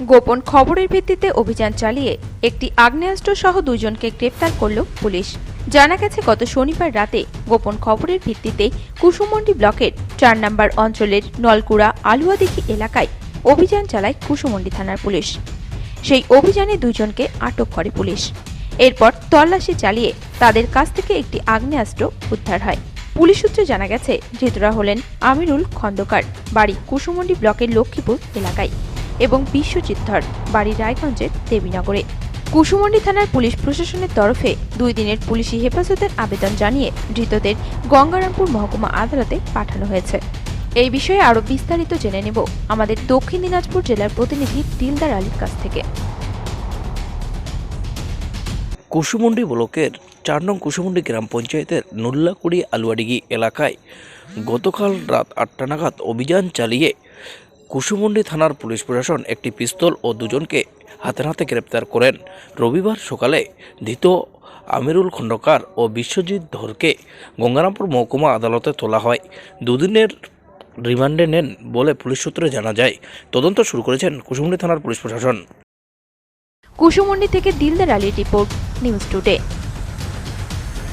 গোপন খবরের ভিত্তিতে অভিযান চালিয়ে একটি আগ্নেয়াস্ত্র সহ দুজনকে গ্রেপ্তার করল পুলিশ। জানা গেছে, গত শনিবার রাতে গোপন খবরের ভিত্তিতে কুসুমন্ডি ব্লকের চার নম্বর অঞ্চলের নলকুড়া আলুয়াদিঘি এলাকায় অভিযান চালায় কুসুমন্ডি থানার পুলিশ। সেই অভিযানে দুজনকে আটক করে পুলিশ। এরপর তল্লাশি চালিয়ে তাদের কাছ থেকে একটি আগ্নেয়াস্ত্র উদ্ধার হয়। পুলিশ সূত্রে জানা গেছে, ধৃতরা হলেন আমিরুল খন্দকার, বাড়ি কুসুমন্ডি ব্লকের লক্ষ্মীপুর এলাকায়। এবং বিশ্বজিৎ ধর, বাড়ি রায়গঞ্জের দেবীনগরে। কুসুমন্ডি থানার পুলিশ প্রশাসনের তরফে দুই দিনের পুলিশি হেফাজতের আবেদন জানিয়ে ধৃতদের গঙ্গারামপুর মহকুমা আদালতে পাঠানো হয়েছে। এই বিষয়ে আরও বিস্তারিত জেনে নেব আমাদের দক্ষিণ দিনাজপুর জেলার প্রতিনিধি দিলদার আলীর কাছ থেকে। কুসুমুন্ডি ব্লকের চার নং কুসুমুন্ডি গ্রাম পঞ্চায়েতের নুল্লাকুড়ি আলুয়াডিগি এলাকায় গতকাল রাত আটটা নাগাদ অভিযান চালিয়ে কুসুমুন্ডি থানার পুলিশ প্রশাসন একটি পিস্তল ও দুজনকে হাতে হাতে গ্রেপ্তার করেন। রবিবার সকালে ধৃত আমিরুল খণ্ডকার ও বিশ্বজিৎ ধরকে গঙ্গারামপুর মহকুমা আদালতে তোলা হয়। দুদিনের রিমান্ডে নেন বলে পুলিশ সূত্রে জানা যায়। তদন্ত শুরু করেছেন কুসুমুন্ডি থানার পুলিশ প্রশাসন। কুসুমন্ডি থেকে দিলদার আলীর রিপোর্ট, নিউজ টুডে।